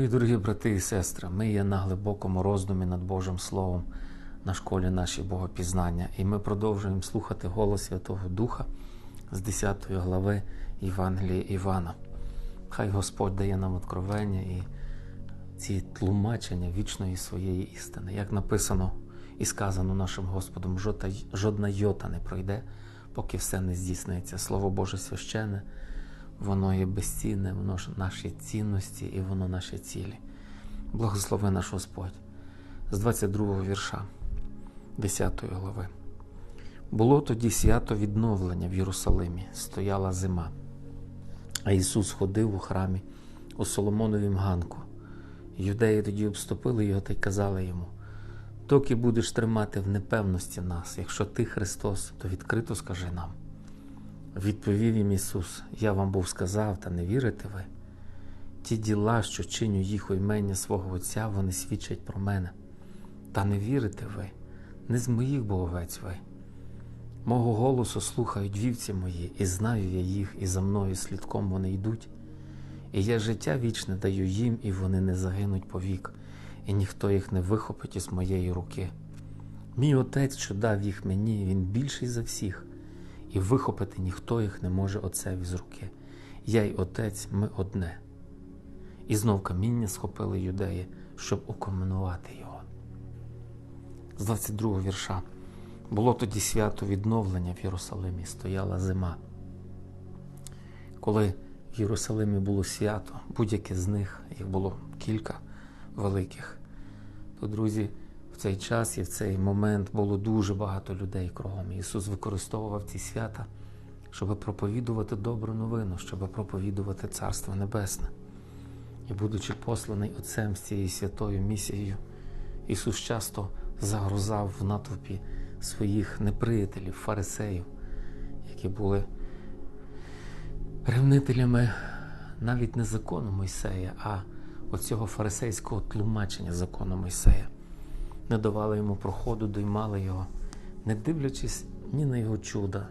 Мої дорогі брати і сестри, ми є на глибокому роздумі над Божим Словом на школі нашій Богопізнання, і ми продовжуємо слухати голос Святого Духа з 10 глави Євангелії Івана. Хай Господь дає нам откровення і ці тлумачення вічної своєї істини. Як написано і сказано нашим Господом, жодна йота не пройде, поки все не здійсниться. Слово Боже священне, воно є безцінне, воно ж наші цінності і воно наші цілі. Благослови наш Господь. З 22 вірша 10 глави. Було тоді свято відновлення в Єрусалимі, стояла зима. А Ісус ходив у храмі у Соломоновім ганку. Юдеї тоді обступили його та й казали йому: доки будеш тримати в непевності нас, якщо ти Христос, то відкрито скажи нам. Відповів їм Ісус: Я вам був сказав, та не вірите ви. Ті діла, що чиню їх у імення свого Отця, вони свідчать про мене. Та не вірите ви, не з моїх боговець ви. Мого голосу слухають вівці мої, і знаю я їх, і за мною слідком вони йдуть. І я життя вічне даю їм, і вони не загинуть повік, і ніхто їх не вихопить із моєї руки. Мій отець, що дав їх мені, він більший за всіх, і вихопити ніхто їх не може отцеві з руки. Я й отець, ми одне. І знов каміння схопили юдеї, щоб укоменувати його. З 22 вірша. Було тоді свято відновлення в Єрусалимі, стояла зима. Коли в Єрусалимі було свято, будь-яке з них, їх було кілька великих, то, друзі, цей час і в цей момент було дуже багато людей кругом. Ісус використовував ці свята, щоб проповідувати добру новину, щоб проповідувати Царство Небесне. І, будучи посланий Отцем з цією святою місією, Ісус часто загрузав в натовпі своїх неприятелів, фарисеїв, які були ревнителями навіть не закону Мойсея, а оцього фарисейського тлумачення закону Мойсея. Не давали йому проходу, доймали його, не дивлячись ні на його чуда,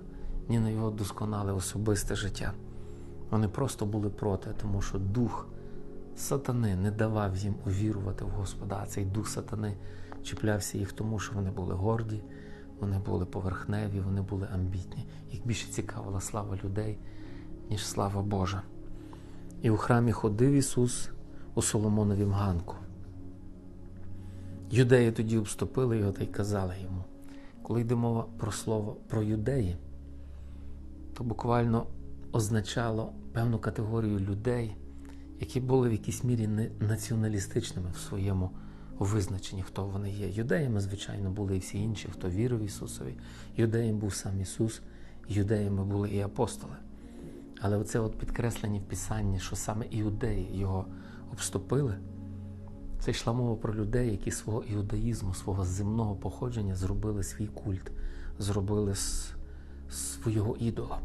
ні на його досконале особисте життя. Вони просто були проти, тому що дух сатани не давав їм увірувати в Господа. Цей дух сатани чіплявся їх тому, що вони були горді, вони були поверхневі, вони були амбітні. Їх більше цікавила слава людей, ніж слава Божа. І у храмі ходив Ісус у Соломоновім ганку. Юдеї тоді обступили його та й казали йому, коли йде мова про слово про юдеї, то буквально означало певну категорію людей, які були в якійсь мірі не націоналістичними в своєму визначенні, хто вони є. Юдеями, звичайно, були і всі інші, хто вірив Ісусові. Юдеєм був сам Ісус, юдеями були і апостоли. Але оце от підкреслення в Писанні, що саме іудеї його обступили, це йшла мова про людей, які свого іудаїзму, свого земного походження зробили свій культ, зробили свого ідола.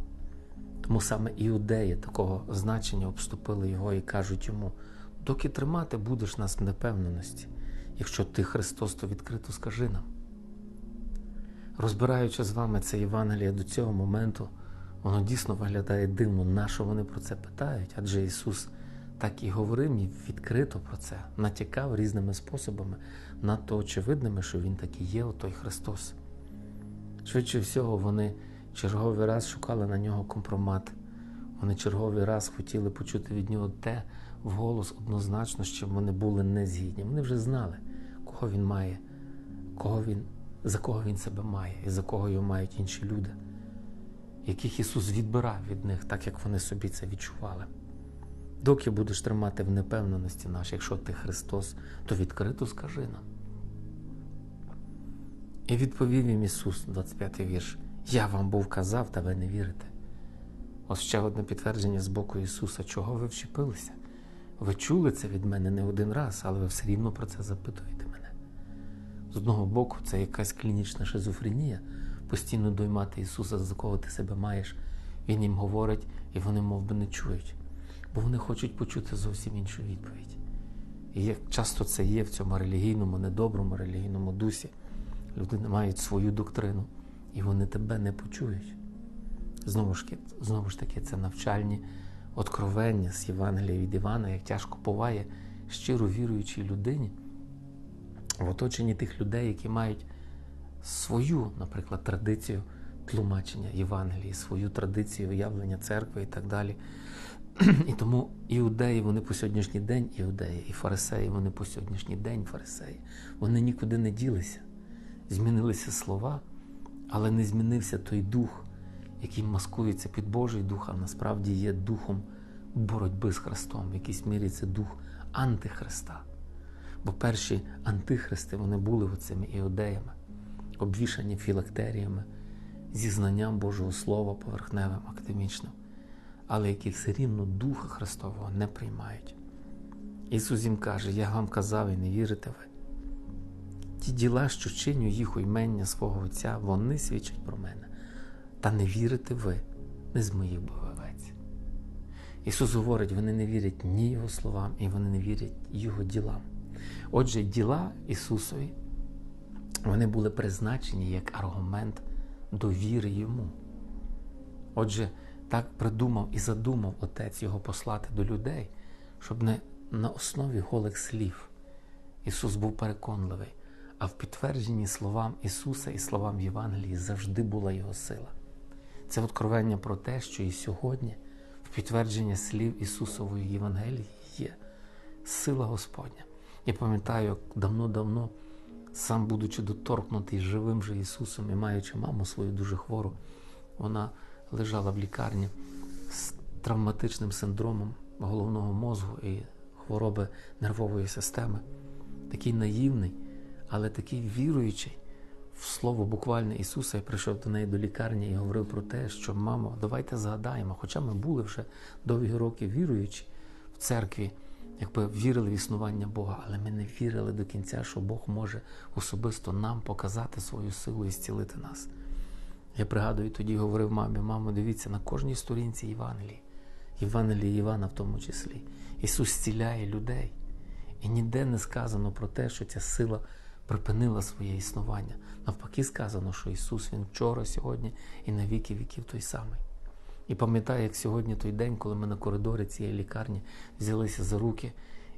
Тому саме іудеї такого значення обступили його і кажуть йому: доки тримати будеш нас в непевненості, якщо ти Христос, то відкрито скажи нам. Розбираючи з вами це Євангеліє до цього моменту, воно дійсно виглядає дивно, на що вони про це питають, адже Ісус так і говорив їм відкрито про це, натякав різними способами, надто очевидними, що Він таки є, отой Христос. Швидше всього, вони черговий раз шукали на нього компромат. Вони черговий раз хотіли почути від нього те вголос однозначно, що вони були не згідні. Вони вже знали, кого він має, кого він, за кого він себе має і за кого його мають інші люди, яких Ісус відбирав від них, так як вони собі це відчували. Доки будеш тримати в непевненості наш, якщо ти Христос, то відкрито скажи нам. І відповів їм Ісус, 25 вірш. Я вам був казав, та ви не вірите. Ось ще одне підтвердження з боку Ісуса, чого ви вчепилися. Ви чули це від мене не один раз, але ви все рівно про це запитуєте мене. З одного боку, це якась клінічна шизофренія, постійно доймати Ісуса, за кого ти себе маєш. Він їм говорить, і вони мов би, не чують, бо вони хочуть почути зовсім іншу відповідь. І як часто це є в цьому релігійному, недоброму релігійному дусі, люди не мають свою доктрину і вони тебе не почують. Знову ж, знову ж таки, це навчальні откровення з Євангелія від Івана, як тяжко буває щиро віруючій людині, в оточенні тих людей, які мають свою, наприклад, традицію тлумачення Євангелії, свою традицію уявлення церкви і так далі. І тому іудеї вони по сьогоднішній день іудеї, і фарисеї вони по сьогоднішній день фарисеї. Вони нікуди не ділися. Змінилися слова, але не змінився той дух, який маскується під Божий дух, а насправді є духом боротьби з Христом. В якійсь мірі це дух антихриста. Бо перші антихристи вони були оцими іудеями, обвішані філактеріями, зі знанням Божого Слова поверхневим, академічним, але які все рівно Духа Христового не приймають. Ісус їм каже: Я вам казав і не вірите ви. Ті діла, що чиню їх у свого Отця, вони свідчать про мене. Та не вірите ви, не з моїх овець. Ісус говорить, вони не вірять ні Його словам, і вони не вірять Його ділам. Отже, діла Ісусові, вони були призначені як аргумент довіри Йому. Отже, так придумав і задумав Отець Його послати до людей, щоб не на основі голих слів Ісус був переконливий, а в підтвердженні словам Ісуса і словам Євангелії завжди була Його сила. Це откровення про те, що і сьогодні в підтвердження слів Ісусової Євангелії є сила Господня. Я пам'ятаю, як давно-давно, сам будучи доторкнутий живим же Ісусом і маючи маму свою дуже хвору, вона лежала в лікарні з травматичним синдромом головного мозку і хвороби нервової системи. Такий наївний, але такий віруючий в слово буквальне Ісуса, я прийшов до неї до лікарні і говорив про те, що мамо, давайте згадаємо, хоча ми були вже довгі роки віруючі в церкві, якби вірили в існування Бога, але ми не вірили до кінця, що Бог може особисто нам показати свою силу і зцілити нас. Я пригадую, тоді говорив мамі, мамо, дивіться, на кожній сторінці Євангелії, Євангелії Івана в тому числі. Ісус зціляє людей. І ніде не сказано про те, що ця сила припинила своє існування. Навпаки, сказано, що Ісус Він вчора, сьогодні і на віки віків той самий. І пам'ятаю, як сьогодні той день, коли ми на коридорі цієї лікарні взялися за руки,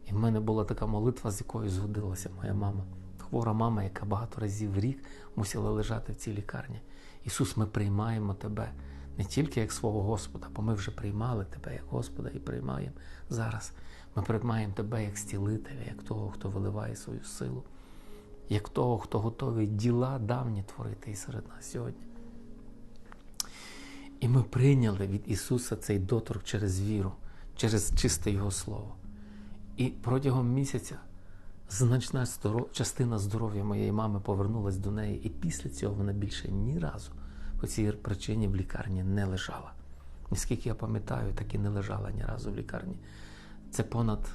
і в мене була така молитва, з якою згодилася моя мама. Хвора мама, яка багато разів в рік мусила лежати в цій лікарні. Ісус, ми приймаємо Тебе не тільки як свого Господа, бо ми вже приймали Тебе як Господа і приймаємо зараз. Ми приймаємо Тебе як стілителя, як того, хто виливає свою силу, як того, хто готовий діла давні творити і серед нас сьогодні. І ми прийняли від Ісуса цей доторк через віру, через чисте Його Слово. І протягом місяця значна частина здоров'я моєї мами повернулась до неї, і після цього вона більше ні разу по цій причині в лікарні не лежала. Наскільки я пам'ятаю, так і не лежала ні разу в лікарні. Це понад,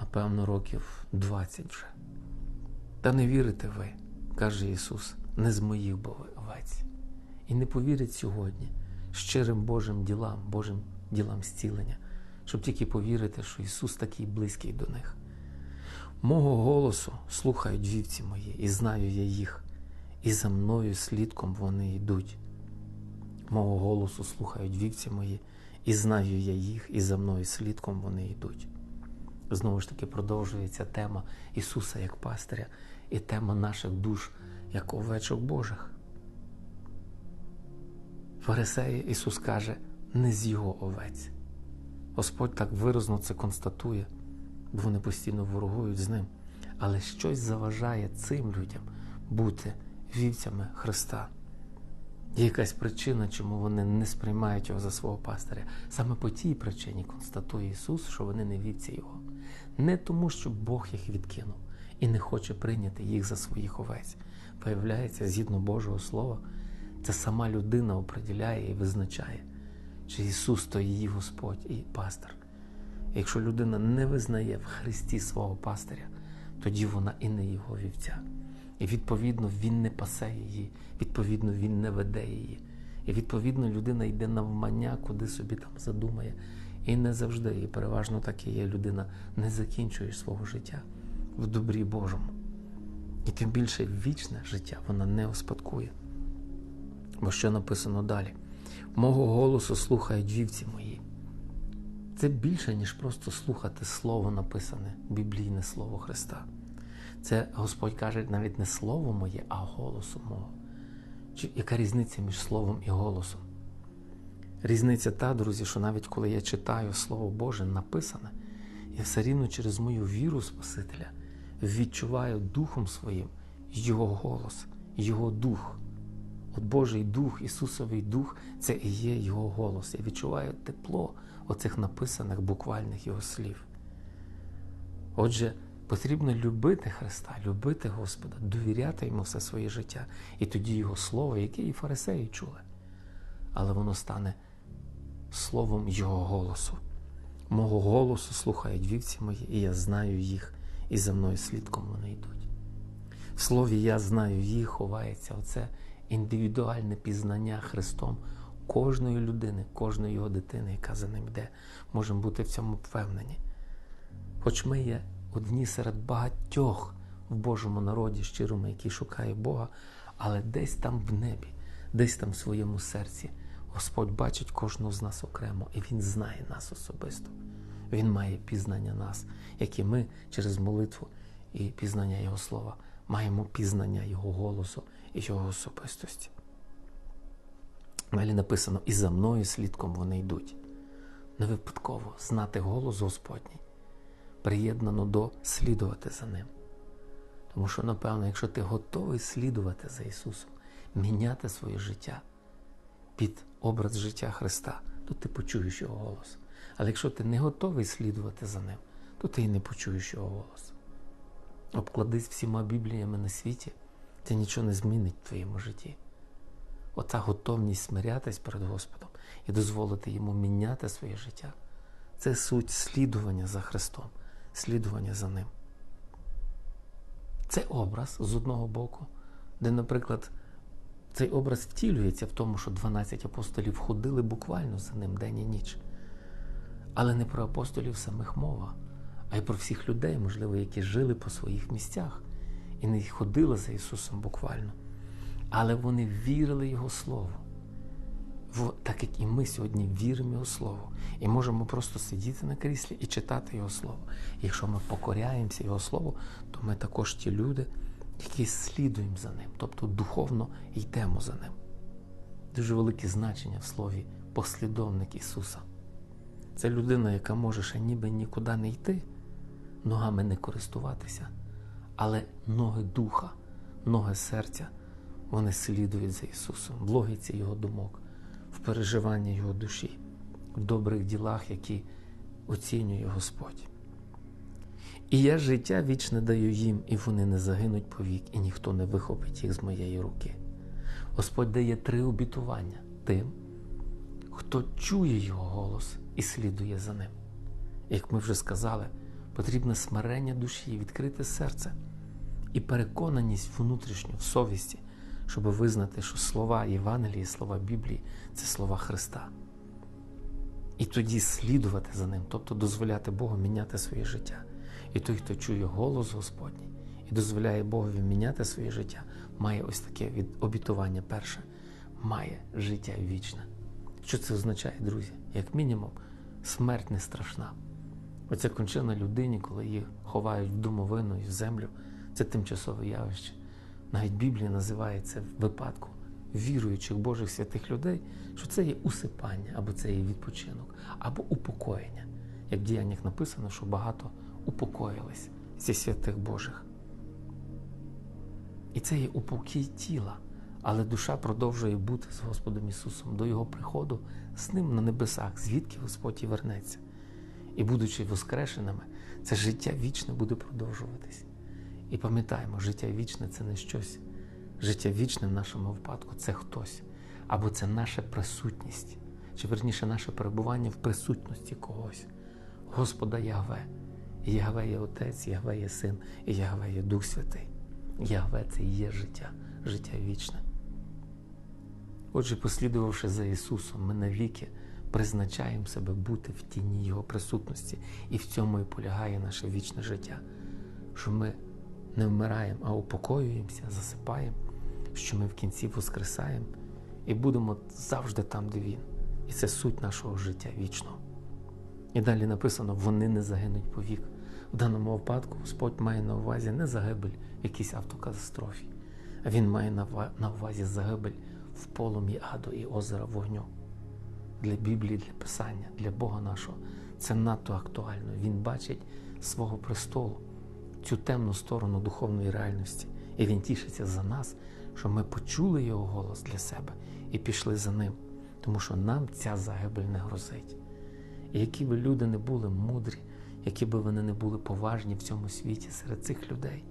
напевно, років 20 вже. Та не вірите ви, каже Ісус, не з моїх бо овець. І не повірять сьогодні щирим Божим ділам, Божим ділам зцілення, щоб тільки повірити, що Ісус такий близький до них. Мого голосу слухають вівці мої, і знаю я їх, і за мною слідком вони йдуть. Мого голосу слухають вівці мої, і знаю я їх, і за мною слідком вони йдуть. Знову ж таки, продовжується тема Ісуса як пастиря і тема наших душ як овечок Божих. Фарисеї Ісус каже, не з його овець. Господь так виразно це констатує, бо вони постійно ворогують з ним. Але щось заважає цим людям бути вівцями Христа. Є якась причина, чому вони не сприймають його за свого пастиря. Саме по тій причині констатує Ісус, що вони не вівці Його. Не тому, що Бог їх відкинув і не хоче прийняти їх за своїх овець. Виявляється, згідно Божого Слова, це сама людина оприділяє і визначає, чи Ісус то її Господь і пастир. Якщо людина не визнає в Христі свого пастиря, тоді вона і не його вівця. І відповідно він не пасе її, відповідно, він не веде її. І відповідно людина йде навмання, куди собі там задумає. І не завжди, і переважно так і є, людина не закінчує свого життя в добрі Божому. І тим більше вічне життя вона не успадкує. Бо що написано далі? Мого голосу слухають вівці мої, Це більше, ніж просто слухати слово написане, біблійне слово Христа. Це Господь каже навіть не слово моє, а голосу мого. Чи яка різниця між словом і голосом? Різниця та, друзі, що навіть коли я читаю Слово Боже написане, я все рівно через мою віру Спасителя відчуваю Духом Своїм Його голос, Його дух. От Божий Дух, Ісусовий Дух це і є Його голос. Я відчуваю тепло оцих написаних буквальних Його слів. Отже, потрібно любити Христа, любити Господа, довіряти йому все своє життя. І тоді Його Слово, яке і фарисеї чули, але воно стане словом Його голосу. Мого голосу слухають вівці мої, і я знаю їх, і за мною слідком вони йдуть. В слові я знаю їх, ховається оце індивідуальне пізнання Христом кожної людини, кожної його дитини, яка за ним йде, можемо бути в цьому впевнені. Хоч ми є одні серед багатьох в Божому народі, щирому, який шукає Бога, але десь там в небі, десь там в своєму серці. Господь бачить кожного з нас окремо, і Він знає нас особисто. Він має пізнання нас, як і ми через молитву і пізнання Його слова маємо пізнання Його голосу і Його особистості. Далі написано: і за мною слідком вони йдуть. Не випадково знати голос Господній, приєднано до слідувати за ним. Тому що, напевно, якщо ти готовий слідувати за Ісусом, міняти своє життя під образ життя Христа, то ти почуєш Його голос. Але якщо ти не готовий слідувати за ним, то ти і не почуєш Його голос. Обкладись всіма бібліями на світі, це нічого не змінить в твоєму житті. Ота готовність смирятись перед Господом і дозволити йому міняти своє життя. Це суть слідування за Христом, слідування за Ним. Це образ з одного боку, де, наприклад, цей образ втілюється в тому, що 12 апостолів ходили буквально за ним день і ніч. Але не про апостолів самих мова, а й про всіх людей, можливо, які жили по своїх місцях і не ходили за Ісусом буквально. Але вони вірили Його Слову. Так як і ми сьогодні віримо Його Слову. І можемо просто сидіти на кріслі і читати Його Слово. І якщо ми покоряємося Його Слову, то ми також ті люди, які слідуємо за ним, тобто духовно йдемо за ним. Дуже велике значення в слові послідовник Ісуса. Це людина, яка може ще ніби нікуди не йти, ногами не користуватися, але ноги духа, ноги серця, вони слідують за Ісусом, в логіці Його думок, в переживанні Його душі, в добрих ділах, які оцінює Господь. І я життя вічне даю їм, і вони не загинуть повік, і ніхто не вихопить їх з моєї руки. Господь дає три обітування тим, хто чує Його голос і слідує за ним. Як ми вже сказали, потрібне смирення душі, відкрите серце і переконаність внутрішню в совісті, щоб визнати, що слова Євангелії, слова Біблії це слова Христа. І тоді слідувати за ним, тобто дозволяти Богу міняти своє життя. І той, хто чує голос Господній і дозволяє Богові міняти своє життя, має ось таке обітування перше, має життя вічне. Що це означає, друзі? Як мінімум, смерть не страшна. Оця кончина людині, коли її ховають в домовину і в землю, це тимчасове явище. Навіть Біблія називає це в випадку віруючих Божих святих людей, що це є усипання, або це є відпочинок, або упокоєння. Як в діяннях написано, що багато упокоїлись зі святих Божих. І це є упокій тіла, але душа продовжує бути з Господом Ісусом до Його приходу з Ним на небесах, звідки Господь і вернеться. І, будучи воскрешеними, це життя вічне буде продовжуватись. І пам'ятаємо, життя вічне це не щось. Життя вічне в нашому випадку це хтось, або це наша присутність, чи верніше наше перебування в присутності когось, Господа Ягве. Ягве є Отець, Ягве є Син, і Ягве є Дух Святий. Ягве це і є життя, життя вічне. Отже, послідувавши за Ісусом, ми навіки призначаємо себе бути в тіні Його присутності, і в цьому і полягає наше вічне життя, що ми не вмираємо, а упокоюємося, засипаємо, що ми в кінці воскресаємо і будемо завжди там, де Він. І це суть нашого життя вічного. І далі написано, вони не загинуть повік. В даному випадку Господь має на увазі не загибель в якійсь автокатастрофі, а Він має на увазі загибель в полум'ї аду і озера вогню. Для Біблії, для Писання, для Бога нашого. Це надто актуально. Він бачить свого престолу, цю темну сторону духовної реальності. І він тішиться за нас, що ми почули його голос для себе і пішли за ним, тому що нам ця загибель не грозить. І які би люди не були мудрі, які би вони не були поважні в цьому світі серед цих людей,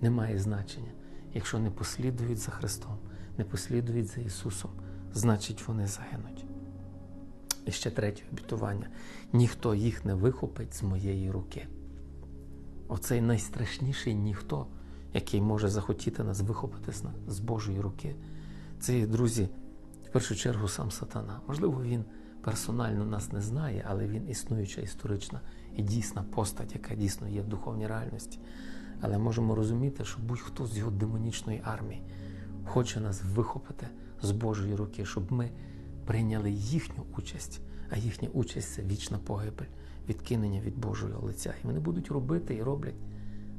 немає значення. Якщо не послідують за Христом, не послідують за Ісусом, значить вони загинуть. І ще третє обітування: ніхто їх не вихопить з моєї руки. Оцей найстрашніший ніхто, який може захотіти нас вихопити з Божої руки, це друзі, в першу чергу сам сатана. Можливо, він персонально нас не знає, але він існуюча історична і дійсна постать, яка дійсно є в духовній реальності. Але можемо розуміти, що будь-хто з його демонічної армії хоче нас вихопити з Божої руки, щоб ми прийняли їхню участь, а їхня участь це вічна погибель, відкинення від Божого лиця. І вони будуть робити і роблять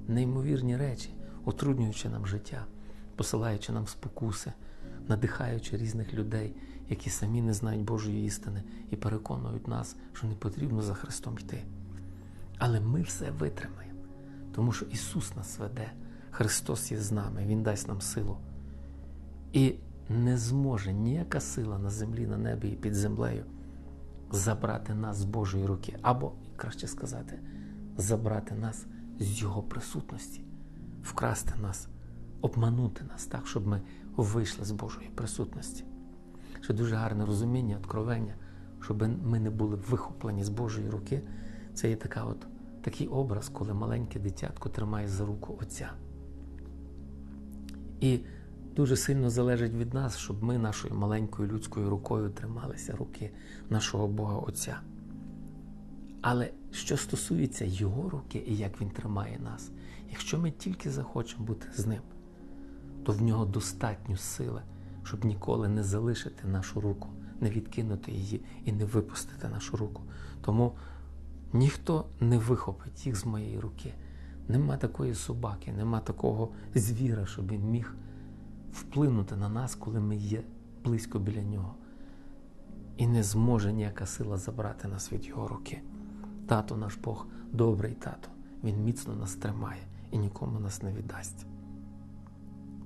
неймовірні речі, утруднюючи нам життя, посилаючи нам спокуси, надихаючи різних людей, які самі не знають Божої істини і переконують нас, що не потрібно за Христом йти. Але ми все витримаємо, тому що Ісус нас веде, Христос є з нами, Він дасть нам силу. І не зможе ніяка сила на землі, на небі і під землею забрати нас з Божої руки, або, краще сказати, забрати нас з Його присутності, вкрасти нас, обманути нас так, щоб ми вийшли з Божої присутності. Це дуже гарне розуміння, откровення, щоб ми не були вихоплені з Божої руки. Це є така от, такий образ, коли маленьке дитятко тримає за руку Отця. І дуже сильно залежить від нас, щоб ми нашою маленькою людською рукою трималися руки нашого Бога Отця. Але що стосується Його руки і як Він тримає нас, якщо ми тільки захочемо бути з ним, то в нього достатньо сили, щоб ніколи не залишити нашу руку, не відкинути її і не випустити нашу руку. Тому ніхто не вихопить їх з моєї руки. Нема такої собаки, нема такого звіра, щоб він міг вплинути на нас, коли ми є близько біля нього. І не зможе ніяка сила забрати нас від його руки. Тато наш Бог добрий тато. Він міцно нас тримає і нікому нас не віддасть.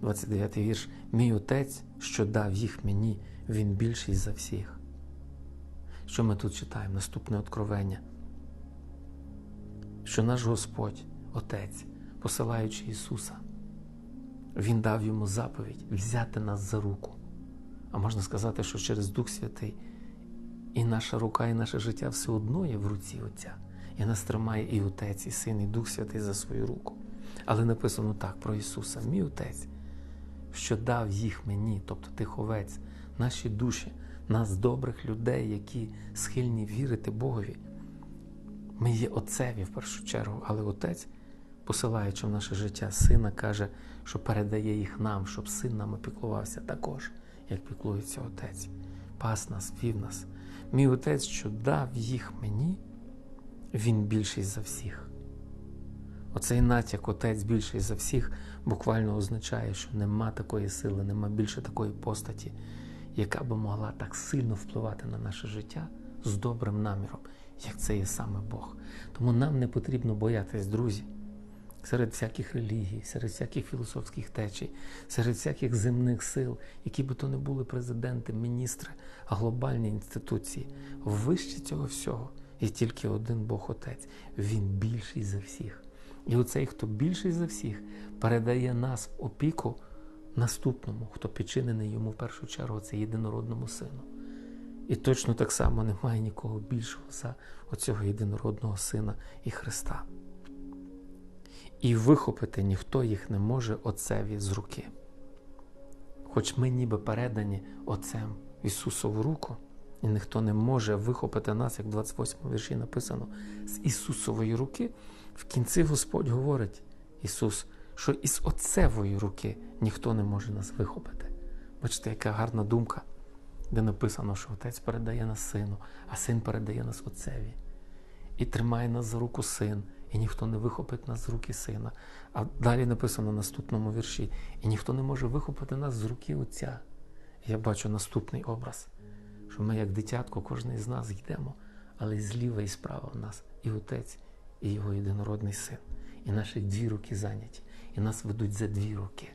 29 вірш. Мій отець, що дав їх мені, він більший за всіх. Що ми тут читаємо? Наступне откровення. Що наш Господь, Отець, посилаючи Ісуса, Він дав йому заповідь взяти нас за руку. А можна сказати, що через Дух Святий і наша рука, і наше життя все одно є в руці Отця. І нас тримає і Отець, і Син, і Дух Святий за свою руку. Але написано так про Ісуса, мій Отець, що дав їх мені, тобто Тиховець, наші душі, нас, добрих людей, які схильні вірити Богові. Ми є Отцеві в першу чергу, але Отець, посилаючи в наше життя сина, каже, що передає їх нам, щоб син нам опіклувався також, як піклується Отець. Пас нас, вів нас. Мій отець, що дав їх мені, він більший за всіх. Оцей натяк, отець більший за всіх, буквально означає, що нема такої сили, нема більше такої постаті, яка би могла так сильно впливати на наше життя з добрим наміром, як це є саме Бог. Тому нам не потрібно боятись, друзі, серед всяких релігій, серед всяких філософських течій, серед всяких земних сил, які би то не були президенти, міністри, а глобальні інституції. Вище цього всього є тільки один Бог Отець. Він більший за всіх. І оцей, хто більший за всіх, передає нас в опіку наступному, хто підчинений йому в першу чергу, це єдинородному сину. І точно так само немає нікого більшого за оцього єдинородного Сина і Христа. І вихопити ніхто їх не може Отцеві з руки. Хоч ми ніби передані Отцем Ісусову руку, і ніхто не може вихопити нас, як в 28 вірші написано, з Ісусової руки, в кінці Господь говорить, Ісус, що із Отцевої руки ніхто не може нас вихопити. Бачите, яка гарна думка, де написано, що Отець передає нас Сину, а Син передає нас Отцеві. і тримає нас за руку син, і ніхто не вихопить нас з руки сина. А далі написано в наступному вірші: і ніхто не може вихопити нас з руки Отця. Я бачу наступний образ, що ми, як дитятко, кожен із нас йдемо, але зліва і справа в нас і Отець, і його єдинородний син. І наші дві руки зайняті, і нас ведуть за дві руки.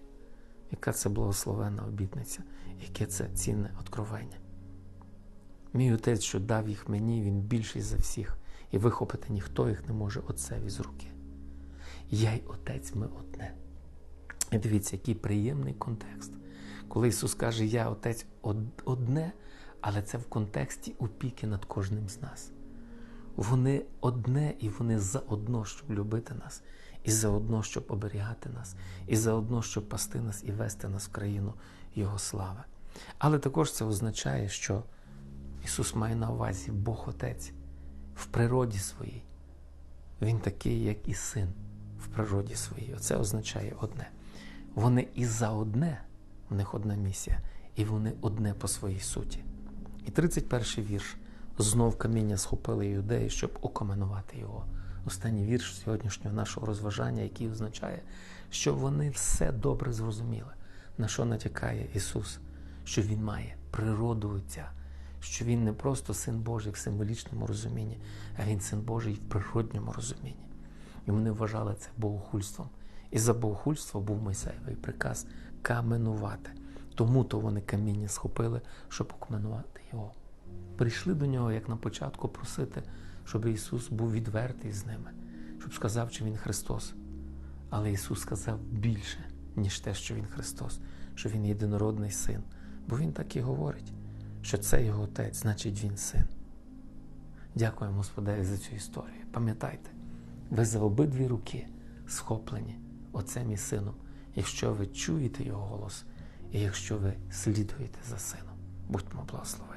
Яка це благословенна обітниця, яке це цінне откровення. Мій отець, що дав їх мені, він більший за всіх, і вихопити ніхто їх не може отцеві з руки. Я й отець, ми одне. І дивіться, який приємний контекст. Коли Ісус каже, Я Отець одне, але це в контексті опіки над кожним з нас. Вони одне і вони заодно, щоб любити нас, і заодно, щоб оберігати нас, і заодно, щоб пасти нас і вести нас в країну Його слави. Але також це означає, що Ісус має на увазі Бог Отець в природі своїй. Він такий, як і син в природі своїй. Оце означає одне. Вони і за одне, в них одна місія, і вони одне по своїй суті. І 31 вірш. Знов каміння схопили юдеї, щоб окаменувати його. Останній вірш сьогоднішнього нашого розважання, який означає, що вони все добре зрозуміли, на що натякає Ісус, що Він має природу Отця, що Він не просто син Божий в символічному розумінні, а Він син Божий в природньому розумінні. І вони вважали це богохульством. І за богохульство був Мойсеєвий приказ каменувати. Тому то вони каміння схопили, щоб окаменувати його. Прийшли до нього, як на початку, просити, щоб Ісус був відвертий з ними, щоб сказав, що Він Христос. Але Ісус сказав більше, ніж те, що Він Христос, що Він єдинородний син. Бо Він так і говорить, що це його Отець, значить Він син. Дякуємо Господеві за цю історію. Пам'ятайте, ви за обидві руки схоплені Отцем і Сином, якщо ви чуєте Його голос, і якщо ви слідуєте за Сином. Будьмо благословені.